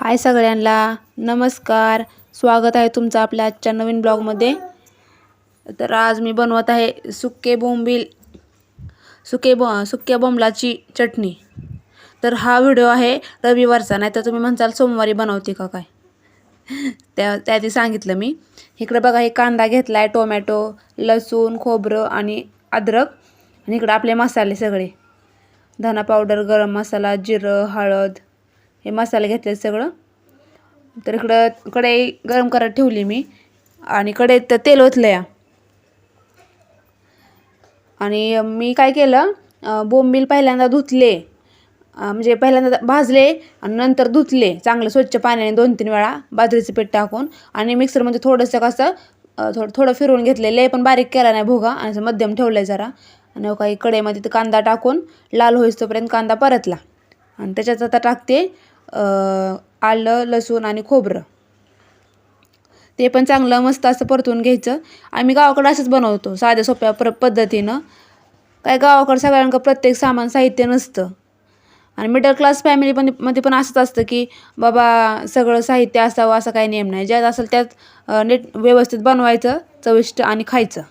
हाय सगळ्यांना. नमस्कार. स्वागत आहे तुमचं आपल्या आजच्या नवीन ब्लॉगमध्ये. तर आज मी बनवत आहे सुके बोंबील सुके बो सुक्या बोंबलाची चटणी. तर हा व्हिडिओ आहे रविवारचा नाही तर तुम्ही म्हणसाल सोमवारी बनवते का काय? त्या त्याआधी सांगितलं मी. इकडं बघा हे कांदा घेतला आहे टोमॅटो लसूण खोबरं आणि अद्रक. आणि इकडं आपले मसाले सगळे. धना पावडर गरम मसाला जिरं हळद हे मसाले घेतले सगळं. तर इकडं कढई गरम करत ठेवली मी. आणि कढईत तेल ओतलं या आणि मी काय केलं बोंबील पहिल्यांदा धुतले. म्हणजे पहिल्यांदा भाजले आणि नंतर धुतले. चांगलं स्वच्छ पाण्याने दोन तीन वेळा बाजरीचं पीठ टाकून. आणि मिक्सरमध्ये थोडंसं कसं थोडं थोडं फिरवून घेतलेलं पण बारीक केला नाही भोगा. आणि असं मध्यम ठेवलं आहे जरा. आणि काही कढईमध्ये कांदा टाकून लाल होईस्तोपर्यंत कांदा परतला. आणि त्याच्यात आता टाकते. आलं लसूण आणि खोबरं. ते पण चांगलं मस्त असं परतून घ्यायचं. आम्ही गावाकडे असंच बनवतो साध्या सोप्या प्र पद्धतीनं. काय गावाकडं सगळ्यांकडं प्रत्येक सामान साहित्य नसतं. आणि मिडल क्लास फॅमिली पण मध्ये पण असंच असतं की बाबा सगळं साहित्य असावं असं काही नियम नाही. ज्यात असेल त्यात नीट व्यवस्थित बनवायचं चविष्ट आणि खायचं.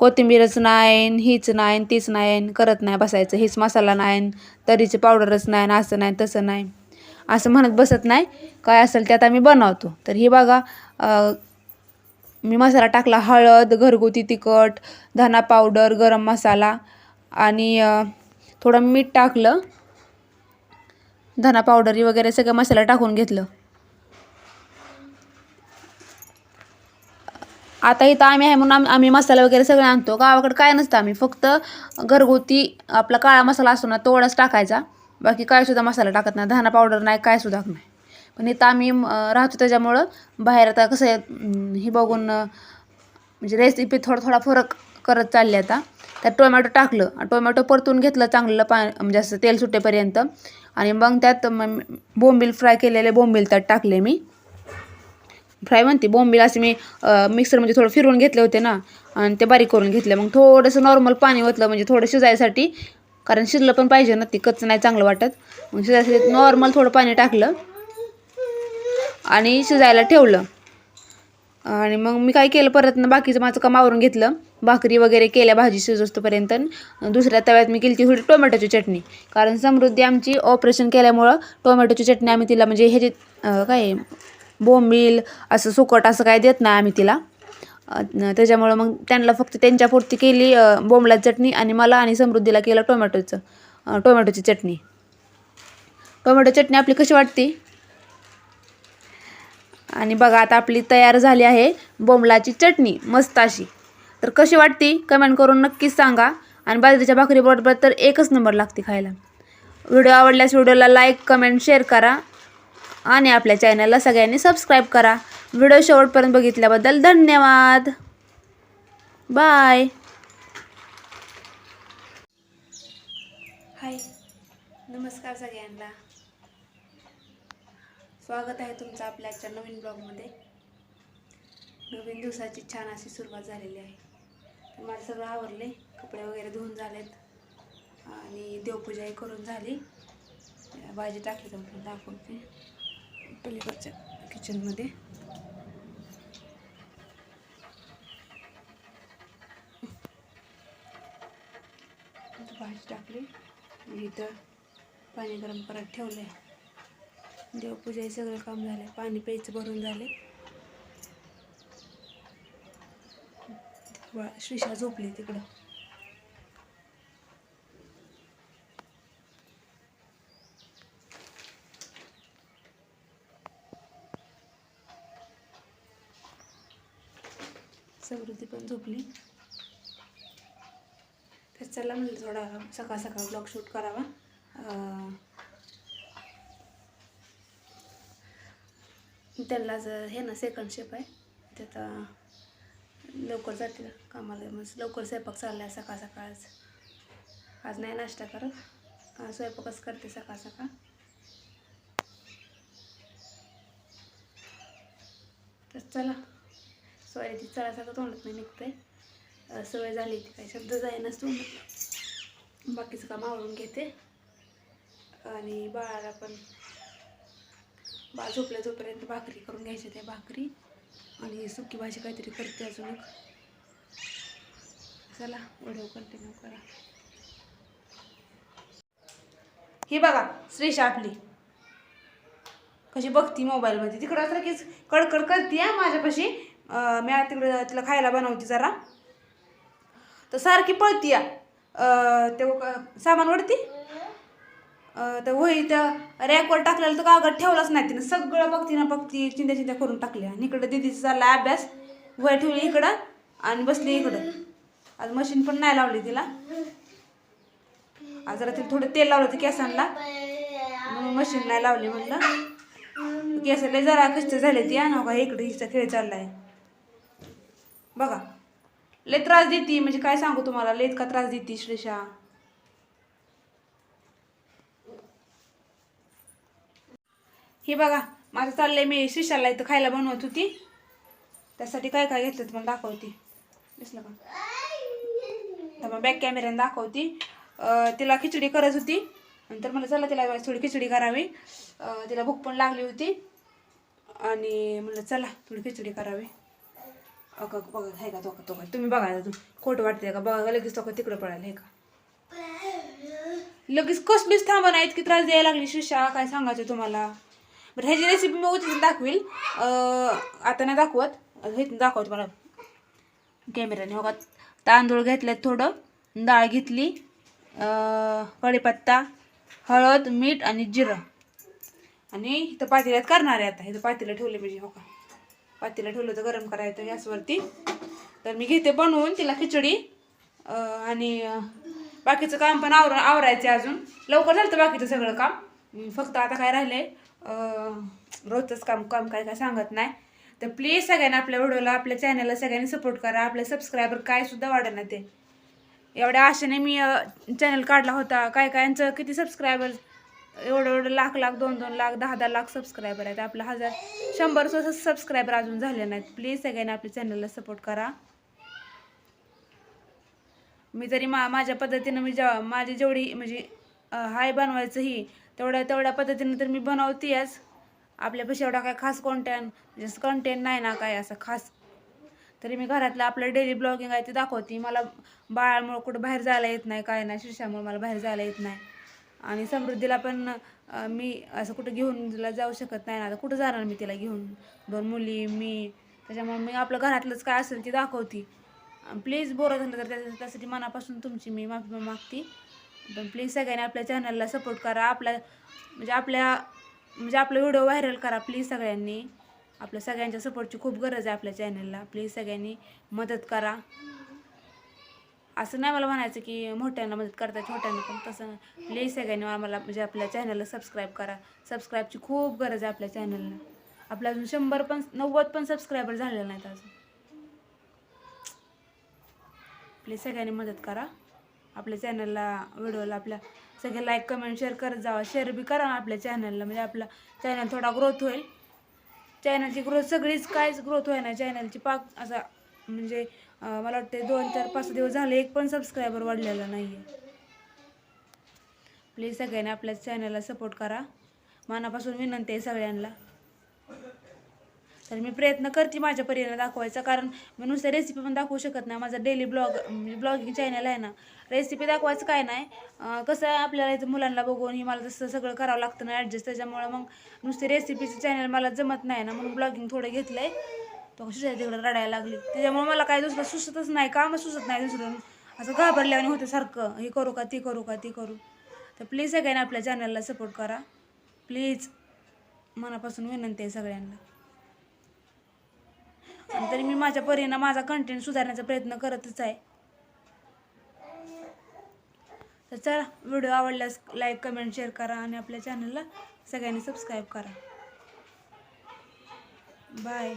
कोथिंबीरच नाही हीच नाही तीच नाही करत नाही बसायचं. हीच मसाला नाही तरीची पावडरच नाही असं नाही तसं नाही. असं म्हणत बसत नाही. काय असेल त्यात आम्ही बनवतो. तर ही बघा मी मसाला टाकला. हळद घरगुती तिखट धना पावडर गरम मसाला आणि थोडं मीठ टाकलं. धना पावडरी वगैरे सगळं मसाला टाकून घेतलं. आता इथं आम्ही आहे म्हणून आम्ही मसाला वगैरे सगळं आणतो. गावाकडे काय नसतं आम्ही. फक्त घरगुती आपला काळा मसाला असतो ना तेवढाच टाकायचा. बाकी काय सुद्धा मसाला टाकत नाही. धना पावडर नाही काय सुद्धा नाही. पण इथं आम्ही राहतो त्याच्यामुळं बाहेर आता कसं आहे हे बघून म्हणजे रेसिपी थोडा थोडा फरक करत चालले आता. त्यात टोमॅटो टाकलं. टोमॅटो परतून घेतलं चांगलं पा म्हणजे असं तेल सुटेपर्यंत. आणि मग त्यात बोंबील फ्राय केलेले बोंबील त्यात टाकले मी. फ्राय म्हणते बोंबील असे मी मिक्सरमध्ये थोडं फिरवून घेतले होते ना आणि ते बारीक करून घेतले. मग थोडंसं नॉर्मल पाणी ओतलं म्हणजे थोडं शिजायसाठी कारण शिजलं पण पाहिजे ना ती कच्चं नाही चांगलं वाटत. मग शिजायसाठी नॉर्मल थोडं पाणी टाकलं आणि शिजायला ठेवलं. आणि मग मी काय केलं परत ना बाकीचं माझं काम आवरून घेतलं. भाकरी वगैरे केल्या भाजी शिजोस्तोपर्यंत. दुसऱ्या तव्यात मी केली ती थोडी टोमॅटोची चटणी. कारण समृद्धी आमची ऑपरेशन केल्यामुळं टोमॅटोची चटणी आम्ही तिला म्हणजे ह्याची काय बोंबील असं सुकट असं काय देत नाही आम्ही तिला. त्याच्यामुळं मग त्यांना फक्त त्यांच्यापुरती केली बोंबला चटणी आणि मला आणि समृद्धीला केलं टोमॅटोचं टोमॅटोची चटणी. टोमॅटो चटणी आपली कशी वाटते? आणि बघा आता आपली तयार झाली आहे बोंबलाची चटणी मस्त अशी. तर कशी वाटते? कमेंट करून नक्कीच सांगा. आणि बाजरीच्या भाकरीबरोबर तर एकच नंबर लागते खायला. व्हिडिओ आवडल्यास व्हिडिओला लाईक कमेंट शेअर करा. आणि आपल्या चॅनलला सगळ्यांनी सबस्क्राईब करा. व्हिडिओ शेवटपर्यंत बघितल्याबद्दल धन्यवाद. बाय हाय नमस्कार सगळ्यांना. स्वागत आहे तुमचं आपल्या आजच्या नवीन ब्लॉगमध्ये नवीन दिवसाची छान अशी सुरुवात झालेली आहे. तर माझं सगळं आवरले कपडे वगैरे धुवून झालेत. आणि देवपूजाही करून झाली. भाजी टाकली तर दाखवते. पलीकडच्या किचनमध्ये भाजी टाकली. इथं पाणी गरम करत ठेवलं आहे देवपूजा हे सगळं काम झालं आहे पाणी प्यायचं भरून झाले बा श्रीषा झोपली तिकडं. समृद्धी पण झोपली. तर चला म्हणलं थोडा सकाळ सकाळ ब्लॉग शूट करावा. त्यांना जर हे ना सेकंड शेप आहे त्याचा लवकर जाते कामाला. मग लवकर स्वयंपाक चालला आहे सकाळ सकाळच. आज नाही नाश्ता करत स्वयंपाकच करते सकाळ सकाळ. तर चला. सॉरी ती चढासारखं तोंडात नाही निघतंय. सवय झाली ती काही शब्द जाईनच तोंडात. बाकीचं काम आवरून घेते. आणि बाळाला पण बा झोपल्या जोपर्यंत भाकरी करून घ्यायची त्या भाकरी आणि सुकी भाजी काहीतरी करते अजून एक. चला व्हिडिओ कंटिन्यू करा. ही बघा श्रीषा आपली. कशी बघती मोबाईलमध्ये. तिकडं असं लगेच कडकड करते माझ्यापाशी. मी आता तिकडं तिला खायला बनवते जरा. तर सारखी पळती ते तेव्हा सामान वडती तर वही त्या रॅकवर टाकलेलं तर कागद ठेवलाच नाही तिनं. सगळं बघती ना बघती चिंत्या चिंत्या करून टाकल्या. आणि इकडं दिदीचा चालला अभ्यास. वय ठेवली इकडं आणि बसली इकडं. आज मशीन पण नाही लावली तिला. आज जरा तिला थोडं तेल लावलं होतं केसांना. म्हणून मशीन नाही लावली म्हणलं. केसाला जरा कष्ट झाले ती. आणव का इकडे हिचा खेळ चाललाय. बघा. लय त्रास देते म्हणजे काय सांगू तुम्हाला? लय इतका त्रास देते श्लेषा हे बघा माझं चाललंय मी श्रीशाला इथं खायला बनवत होती. त्यासाठी काय काय घेतलं तुम्हाला दाखवते. दिसलं का? तर मग बॅक कॅमेऱ्याने दाखवती. तिला खिचडी करत होती. नंतर मला चला तिला थोडी खिचडी करावी. तिला भूक पण लागली होती. आणि म्हणलं चला थोडी खिचडी करावी. अगं बघा हे का तो तो तुम्ही बघा तू खोटं वाटते का? बघा लगेच तो तिकडं पडायला हे का? लगेच कसलीच थांबा नाही इतकी त्रास द्यायला लागली. शिशा काय सांगायचं तुम्हाला? बरं ह्याची रेसिपी मी उद्या दाखवील आता नाही दाखवत. हे दाखवत मला. कॅमेऱ्याने का तांदूळ घेतले थोडं डाळ घेतली कढीपत्ता हळद मीठ आणि जिरं. आणि इथं पातेल्यात करणार आहे आता. इथं पातेलं ठेवले म्हणजे हो का पातीला ठेवलं होतं गरम करायचं गॅसवरती. तर मी घेते बनवून तिला खिचडी. आणि बाकीचं काम पण आवर आवरायचं अजून. लवकर झालं बाकीचं सगळं काम. फक्त आता काय राहिलं आहे रोजचंच काम काम काय काय सांगत नाही. तर प्लीज सगळ्यांनी आपल्या व्हिडिओला आपल्या चॅनलला सगळ्यांनी सपोर्ट करा. आपले सबस्क्रायबर काय सुद्धा वाढेना ते. एवढ्या आशेने मी चॅनल काढला होता. काय कायांचं किती सबस्क्रायबर्स एवढं एवढं लाख लाख दोन दोन लाख दहा दहा लाख सबस्क्रायबर आहेत. आपलं हजार शंभर सबस्क्रायबर अजून झाले नाहीत. प्लीज सगळ्यांनी आपल्या चॅनलला सपोर्ट करा. मी तरी मा माझ्या पद्धतीनं मी जेव्हा माझी जेवढी म्हणजे हाय बनवायचं ही तेवढ्या तेवढ्या पद्धतीनं तर मी बनवतीयच. आपल्यापाशी एवढा काय खास कॉन्टेंट म्हणजे कंटेंट नाही ना काय असं खास. तरी मी घरातलं आपलं डेली ब्लॉगिंग आहे ते दाखवते. मला बाळामुळं कुठं बाहेर जायला येत नाही काय नाही शिरशामुळे मला बाहेर जायला येत नाही. आणि समृद्धीला पण मी असं कुठं घेऊन तिला जाऊ शकत नाही. ना आता कुठं जाणार मी तिला घेऊन? दोन मुली मी. त्याच्यामुळे मी आपलं घरातलंच काय असेल ते दाखवते. प्लीज बोर झालं तर त्या- त्यासाठी मनापासून तुमची मी माफी मागते. पण प्लीज सगळ्यांनी आपल्या चॅनलला सपोर्ट करा. आपल्या म्हणजे आपल्या म्हणजे आपलं व्हिडिओ व्हायरल करा प्लीज सगळ्यांनी. आपल्या सगळ्यांच्या सपोर्टची खूप गरज आहे आपल्या चॅनलला प्लीज सगळ्यांनी मदत करा. असं नाही मला म्हणायचं की मोठ्यांना मदत करता छोट्यांना पण तसं लई प्लीज म्हणजे सगळ्यांनी आम्हाला म्हणजे आपल्या चॅनलला सबस्क्राईब करा. सबस्क्राईबची खूप गरज आहे आपल्या चॅनलला आपल्या अजून शंभर पण नव्वद पण सबस्क्रायबर झालेलं नाहीत अजून. प्लीज सगळ्यांनी मदत करा. आपल्या चॅनलला व्हिडिओला आपल्या सगळे लाईक कमेंट शेअर करत जावा. शेअर बी करा आपल्या चॅनलला म्हणजे आपला चॅनल थोडा ग्रोथ होईल. चॅनलची ग्रोथ सगळीच काहीच ग्रोथ होईल ना चॅनलची पाक असा म्हणजे मला वाटते दोन चार पाच दिवस झाले एक पण सबस्क्रायबर वाढलेला नाही आहे प्लीज सगळ्यांनी आपल्या चॅनलला सपोर्ट करा. मनापासून विनंती आहे सगळ्यांना. तर मी प्रयत्न करते माझ्या परीने दाखवायचा कारण मी नुसतं रेसिपी पण दाखवू शकत नाही. माझा डेली ब्लॉग म्हणजे ब्लॉगिंग चॅनल आहे ना रेसिपी दाखवायचं काय नाही. कसं आहे आपल्याला इथं मुलांना बघून ही मला तसं सगळं करावं लागतं ना ॲडजस्ट त्याच्यामुळं मग नुसते रेसिपीचं चॅनल मला जमत नाही ना म्हणून ब्लॉगिंग थोडं घेतलं आहे तो सुशाय तिकडे रडायला लागली. त्याच्यामुळे मला काय दुसरं सुचतच नाही. कामं सुचत नाही दुसरं? असं घाबरल्याने होतं सारखं. हे करू का ते करू का ते करू. तर प्लीज सगळ्यांनी आपल्या चॅनलला सपोर्ट करा. प्लीज मनापासून विनंती आहे सगळ्यांना. आणि तरी मी माझ्या परीनं माझा कंटेंट सुधारण्याचा प्रयत्न करतच आहे. तर चला व्हिडिओ आवडल्यास लाईक कमेंट शेअर करा आणि आपल्या चॅनलला सगळ्यांनी सबस्क्राईब करा. बाय